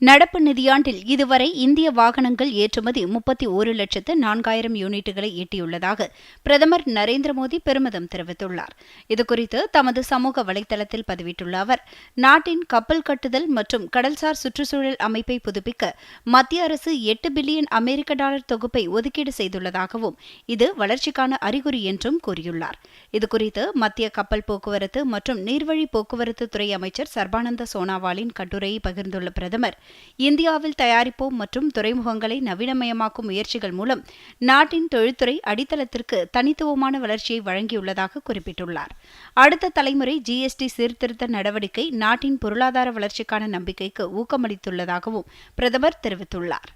நடப்பு நிதியாண்டில் இதுவரை இந்திய வாகனங்கள் ஏற்றுமதி முப்பத்தி ஒரு லட்சத்து நான்காயிரம் யூனிட்டுகளை எட்டியுள்ளதாக பிரதமர் நரேந்திர மோடி பெருமிதம் தெரிவித்துள்ளார். இதுகுறித்து தமது சமூக வலைதளத்தில் பதிவிட்டுள்ள அவர் நாட்டின் கப்பல் கட்டுதல் மற்றும் கடல்சார் சுற்றுச்சூழல் அமைப்பை புதுப்பிக்க மத்திய அரசு எட்டு பில்லியன் அமெரிக்க டாலர் தொகுப்பை ஒதுக்கீடு செய்துள்ளதாகவும் இது வளர்ச்சிக்கான அறிகுறி என்றும் கூறியுள்ளார். இதுகுறித்து மத்திய கப்பல் போக்குவரத்து மற்றும் நீர்வழி போக்குவரத்து துறை அமைச்சர் சர்பானந்த சோனாவாலின் கட்டுரையை பகிர்ந்துள்ள பிரதமர் இந்தியாவில் தயாரிப்போம் மற்றும் துறைமுகங்களை நவீனமயமாக்கும் முயற்சிகள் மூலம் நாட்டின் தொழில்துறை அடித்தளத்திற்கு தனித்துவமான வளர்ச்சியை வழங்கியுள்ளதாக குறிப்பிட்டுள்ளார். அடுத்த தலைமுறை ஜிஎஸ்டி சீர்திருத்த நடவடிக்கை நாட்டின் பொருளாதார வளர்ச்சிக்கான நம்பிக்கைக்கு ஊக்கமளித்துள்ளதாகவும் பிரதமர் தெரிவித்துள்ளார்.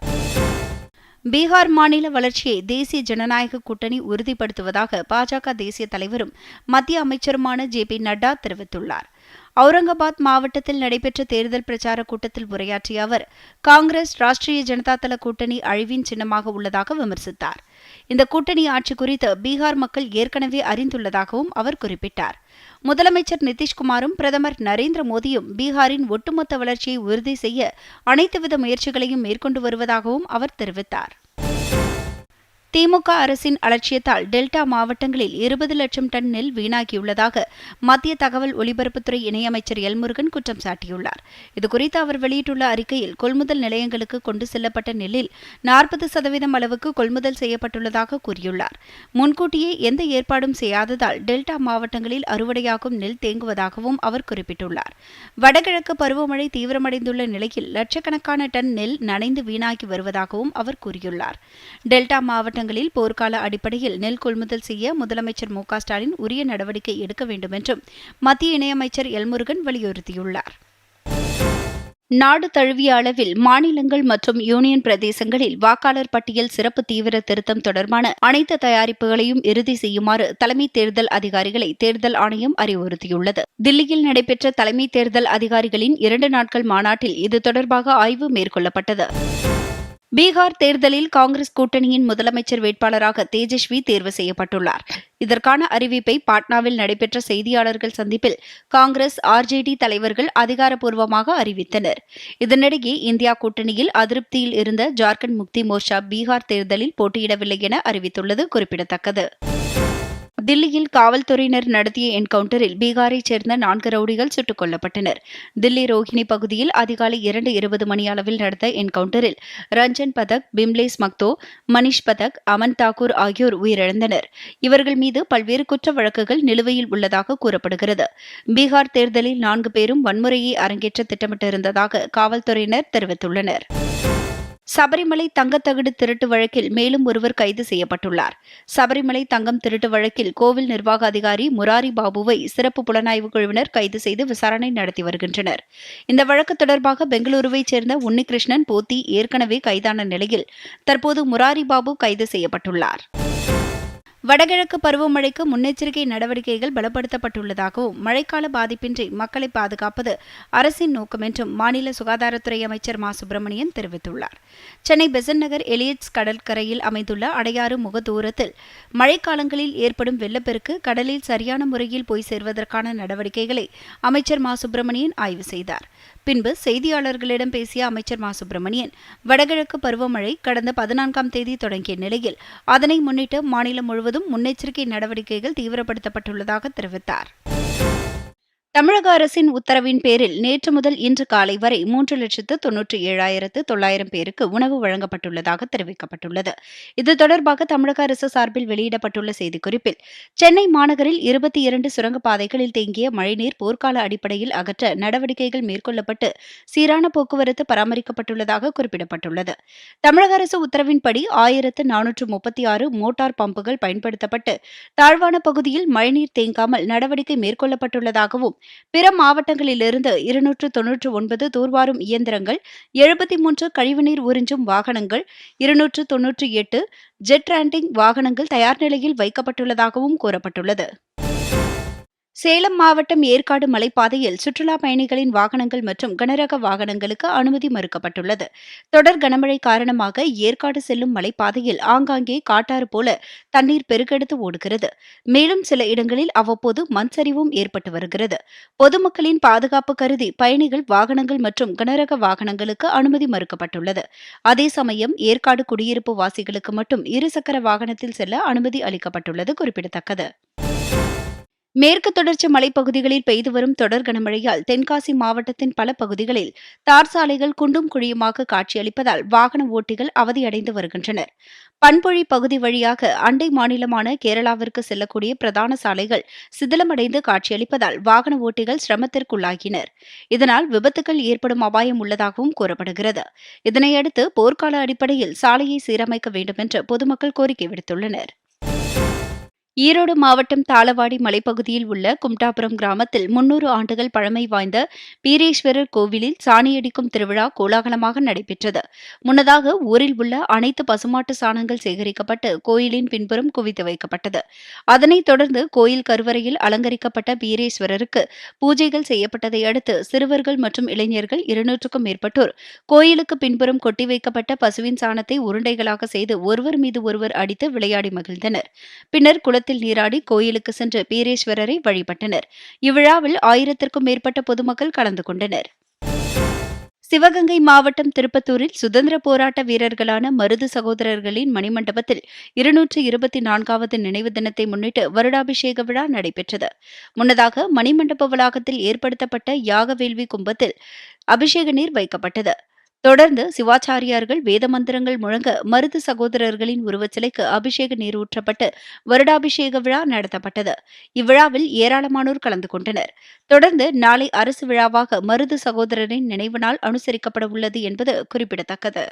பீகார் மாநில வளர்ச்சியை தேசிய ஜனநாயக கூட்டணி உறுதிப்படுத்துவதாக பாஜக தேசிய தலைவரும் மத்திய அமைச்சருமான ஜே பி நட்டா தெரிவித்துள்ளார். அவுரங்காபாத் மாவட்டத்தில் நடைபெற்ற தேர்தல் பிரச்சார கூட்டத்தில் உரையாற்றிய அவர் காங்கிரஸ் ராஷ்டிரிய ஜனதா தள கூட்டணி அழிவின் சின்னமாக உள்ளதாக விமர்சித்தார். இந்த கூட்டணி ஆட்சி குறித்து பீகார் மக்கள் ஏற்கனவே அறிந்துள்ளதாகவும் அவர் குறிப்பிட்டார். முதலமைச்சர் நிதிஷ்குமாரும் பிரதமர் நரேந்திர மோடியும் பீகாரின் ஒட்டுமொத்த வளர்ச்சியை உறுதி செய்ய அனைத்துவித முயற்சிகளையும் மேற்கொண்டு வருவதாகவும் அவர் தெரிவித்தார். திமுக அரசின் அலட்சியத்தால் டெல்டா மாவட்டங்களில் இருபது லட்சம் டன் நெல் வீணாகியுள்ளதாக மத்திய தகவல் ஒலிபரப்புத்துறை இணையமைச்சர் எல்முருகன் குற்றம் சாட்டியுள்ளார். இதுகுறித்து அவர் வெளியிட்டுள்ள அறிக்கையில் கொள்முதல் நிலையங்களுக்கு கொண்டு செல்லப்பட்ட நெல்லில் நாற்பது சதவீதம் அளவுக்கு கொள்முதல் செய்யப்பட்டுள்ளதாக கூறியுள்ளார். முன்கூட்டியே எந்த ஏற்பாடும் செய்யாததால் டெல்டா மாவட்டங்களில் அறுவடையாகும் நெல் தேங்குவதாகவும் அவர் குறிப்பிட்டுள்ளார். வடகிழக்கு பருவமழை தீவிரமடைந்துள்ள நிலையில் லட்சக்கணக்கான டன் நெல் நனைந்து வீணாகி வருவதாகவும் அவர் கூறியுள்ளார். டெல்டா மாவட்ட மாவட்டங்களில் போர்க்கால அடிப்படையில் நெல் கொள்முதல் செய்ய முதலமைச்சர் மு ஸ்டாலின் உரிய நடவடிக்கை எடுக்க வேண்டும் என்றும் மத்திய இணையமைச்சர் எல்முருகன் வலியுறுத்தியுள்ளார். நாடு தழுவிய அளவில் மாநிலங்கள் மற்றும் யூனியன் பிரதேசங்களில் வாக்காளர் பட்டியல் சிறப்பு தீவிர திருத்தம் தொடர்பான அனைத்து தயாரிப்புகளையும் இறுதி செய்யுமாறு தலைமை தேர்தல் அதிகாரிகளை தேர்தல் ஆணையம் அறிவுறுத்தியுள்ளது. தில்லியில் நடைபெற்ற தலைமை தேர்தல் அதிகாரிகளின் இரண்டு நாட்கள் மாநாட்டில் இது தொடர்பாக ஆய்வு மேற்கொள்ளப்பட்டது. பீகார் தேர்தலில் காங்கிரஸ் கூட்டணியின் முதலமைச்சர் வேட்பாளராக தேஜஸ்வி தேர்வு செய்யப்பட்டுள்ளார். இதற்கான அறிவிப்பை பாட்னாவில் நடைபெற்ற செய்தியாளர்கள் சந்திப்பில் காங்கிரஸ் ஆர்ஜேடி தலைவர்கள் அதிகாரப்பூர்வமாக அறிவித்தனர். இதனிடையே இந்தியா கூட்டணியில் அதிருப்தியில் இருந்த ஜார்க்கண்ட் முக்தி மோர்ச்சா பீகார் தேர்தலில் போட்டியிடவில்லை என அறிவித்துள்ளது குறிப்பிடத்தக்கது. தில்லியில் காவல்துறையினர் நடத்திய என்கவுண்டரில் பீகாரைச் சேர்ந்த நான்கு ரவுடிகள் சுட்டுக் கொல்லப்பட்டனர். தில்லி ரோஹிணி பகுதியில் அதிகாலை இரண்டு இருபது மணி அளவில் நடந்த என்கவுண்டரில் ரஞ்சன் பதக் பிம்லேஸ் மக்தோ மணிஷ் பதக் அமன் தாக்கூர் ஆகியோர் உயிரிழந்தனர். இவர்கள் மீது பல்வேறு குற்ற வழக்குகள் நிலுவையில் உள்ளதாக கூறப்படுகிறது. பீகார் தேர்தலில் நான்கு பேரும் வன்முறையை அரங்கேற்ற திட்டமிட்டிருந்ததாக காவல்துறையினர் தெரிவித்துள்ளனர். சபரிமலை தங்கத்தகடு திருட்டு வழக்கில் மேலும் ஒருவர் கைது செய்யப்பட்டுள்ளார். சபரிமலை தங்கம் திருட்டு வழக்கில் கோவில் நிர்வாக அதிகாரி முராரி பாபுவை சிறப்பு புலனாய்வு குழுவினர் கைது செய்து விசாரணை நடத்தி வருகின்றனர். இந்த வழக்கு தொடர்பாக பெங்களூருவைச் சேர்ந்த உன்னிகிருஷ்ணன் போத்தி ஏற்கனவே கைதான நிலையில் தற்போது முராரி பாபு கைது செய்யப்பட்டுள்ளார். வடகிழக்கு பருவமழைக்கு முன்னெச்சரிக்கை நடவடிக்கைகள் பலப்படுத்தப்பட்டுள்ளதாகவும் மழைக்கால பாதிப்பின்றி மக்களை பாதுகாப்பது அரசின் நோக்கம் என்றும் மாநில சுகாதாரத்துறை அமைச்சர் மா. சுப்பிரமணியன் தெரிவித்துள்ளார். சென்னை பெசன் நகர் எலியட்ஸ் கடற்கரையில் அமைந்துள்ள அடையாறு முகதூரத்தில் மழைக்காலங்களில் ஏற்படும் வெள்ளப்பெருக்கு கடலில் சரியான முறையில் போய் சேர்வதற்கான நடவடிக்கைகளை அமைச்சர் மா. சுப்பிரமணியன் ஆய்வு செய்தார். பின்பு செய்தியாளர்களிடம் பேசிய அமைச்சர் மா. சுப்பிரமணியன் வடகிழக்கு பருவமழை கடந்த பதினான்காம் தேதி தொடங்கிய நிலையில் அதனை முன்னிட்டு மாநிலம் முழுவதும் முன்னெச்சரிக்கை நடவடிக்கைகள் தீவிரப்படுத்தப்பட்டுள்ளதாக தெரிவித்தார். தமிழக அரசின் உத்தரவின் பேரில் நேற்று முதல் இன்று காலை வரை மூன்று லட்சத்து தொன்னூற்றி ஏழாயிரத்து தொள்ளாயிரம் பேருக்கு உணவு வழங்கப்பட்டுள்ளதாக தெரிவிக்கப்பட்டுள்ளது. இது தொடர்பாக தமிழக அரசு சார்பில் வெளியிடப்பட்டுள்ள செய்திக்குறிப்பில் சென்னை மாநகரில் இருபத்தி இரண்டு சுரங்கப்பாதைகளில் தேங்கிய மழைநீர் போர்க்கால அடிப்படையில் அகற்ற நடவடிக்கைகள் மேற்கொள்ளப்பட்டு சீரான போக்குவரத்து பராமரிக்கப்பட்டுள்ளதாக குறிப்பிடப்பட்டுள்ளது. தமிழக அரசு உத்தரவின்படி ஆயிரத்து நானூற்று முப்பத்தி ஆறு மோட்டார் பம்புகள் பயன்படுத்தப்பட்டு தாழ்வான பகுதியில் மழைநீர் தேங்காமல் நடவடிக்கை மேற்கொள்ளப்பட்டுள்ளதாகவும் பிற மாவட்டங்களிலிருந்து இருநூற்று தொன்னூற்று ஒன்பது தூர்வாரும் இயந்திரங்கள் எழுபத்தி மூன்று கழிவுநீர் உறிஞ்சும் வாகனங்கள் இருநூற்று தொன்னூற்றி எட்டு ஜெட் ரேண்டிங் வாகனங்கள் தயார் நிலையில் வைக்கப்பட்டுள்ளதாகவும் கூறப்பட்டுள்ளது. சேலம் மாவட்டம் ஏற்காடு மலைப்பாதையில் சுற்றுலா பயணிகளின் வாகனங்கள் மற்றும் கனரக வாகனங்களுக்கு அனுமதி மறுக்கப்பட்டுள்ளது. தொடர் கனமழை காரணமாக ஏற்காடு செல்லும் மலைப்பாதையில் ஆங்காங்கே காட்டாறு போல தண்ணீர் பெருக்கெடுத்து ஓடுகிறது. மேலும் சில இடங்களில் அவ்வப்போது மண் சரிவும் ஏற்பட்டு வருகிறது. பொதுமக்களின் பாதுகாப்பு கருதி பயணிகள் வாகனங்கள் மற்றும் கனரக வாகனங்களுக்கு அனுமதி மறுக்கப்பட்டுள்ளது. அதே சமயம் ஏற்காடு குடியிருப்பு வாசிகளுக்கு மட்டும் இருசக்கர வாகனத்தில் செல்ல அனுமதி அளிக்கப்பட்டுள்ளது குறிப்பிடத்தக்கது. மேற்கு தொடர்ச்சி மலைப்பகுதிகளில் பெய்து வரும் தொடர் கனமழையால் தென்காசி மாவட்டத்தின் பல பகுதிகளில் தார் சாலைகள் குண்டும் குழியுமாக காட்சியளிப்பதால் வாகன ஓட்டிகள் அவதியடைந்து வருகின்றனர். பண்பொழி பகுதி வழியாக அண்டை மாநிலமான கேரளாவிற்கு செல்லக்கூடிய பிரதான சாலைகள் சிதிலமடைந்து காட்சியளிப்பதால் வாகன ஓட்டிகள் சிரமத்திற்குள்ளாகினர். இதனால் விபத்துகள் ஏற்படும் அபாயம் உள்ளதாகவும் கூறப்படுகிறது. இதனையடுத்து போர்க்கால அடிப்படையில் சாலையை சீரமைக்க வேண்டும் என்று பொதுமக்கள் கோரிக்கை விடுத்துள்ளனர். ஈரோடு மாவட்டம் தாளவாடி மலைப்பகுதியில் உள்ள கும்டாபுரம் கிராமத்தில் முன்னூறு ஆண்டுகள் பழமை வாய்ந்த பீரேஸ்வரர் கோவிலில் சாணியடிக்கும் திருவிழா கோலாகலமாக நடைபெற்றது. முன்னதாக ஊரில் உள்ள அனைத்து பசுமாட்டு சாணங்கள் சேகரிக்கப்பட்டு கோயிலின் பின்புறம் குவித்து வைக்கப்பட்டது. அதனைத் தொடர்ந்து கோயில் கருவறையில் அலங்கரிக்கப்பட்ட பீரேஸ்வரருக்கு பூஜைகள் செய்யப்பட்டதை அடுத்து சிறுவர்கள் மற்றும் இளைஞர்கள் இருநூற்றுக்கும் மேற்பட்டோர் கோயிலுக்கு பின்புறம் கொட்டி வைக்கப்பட்ட பசுவின் சாணத்தை உருண்டைகளாக செய்து ஒருவர் மீது ஒருவர் அடித்து விளையாடி மகிழ்ந்தனர். பின்னர் குளத்தில் நீராடி கோயிலுக்கு சென்று பீரேஸ்வரரை வழிபட்டனர். இவ்விழாவில் ஆயிரத்திற்கும் மேற்பட்ட பொதுமக்கள் கலந்து கொண்டனர். சிவகங்கை மாவட்டம் திருப்பத்தூரில் சுதந்திர போராட்ட வீரர்களான மருது சகோதரர்களின் மணிமண்டபத்தில் இருநூற்று இருபத்தி நான்காவது நினைவு தினத்தை முன்னிட்டு வருடாபிஷேக விழா நடைபெற்றது. முன்னதாக மணிமண்டப வளாகத்தில் ஏற்படுத்தப்பட்ட யாக வேள்வி கும்பத்தில் அபிஷேக நீர் வைக்கப்பட்டது. தொடர்ந்து சிவாச்சாரியார்கள் வேத மந்திரங்கள் முழங்க மருது சகோதரர்களின் உருவச்சிலைக்கு அபிஷேக நீர் ஊற்றப்பட்டு வருடாபிஷேக விழா நடத்தப்பட்டது. இவ்விழாவில் ஏராளமானோர் கலந்து கொண்டனர். தொடர்ந்து நாளை அரசு விழாவாக மருது சகோதரரின் நினைவு நாள் அனுசரிக்கப்பட உள்ளது என்பது குறிப்பிடத்தக்கது.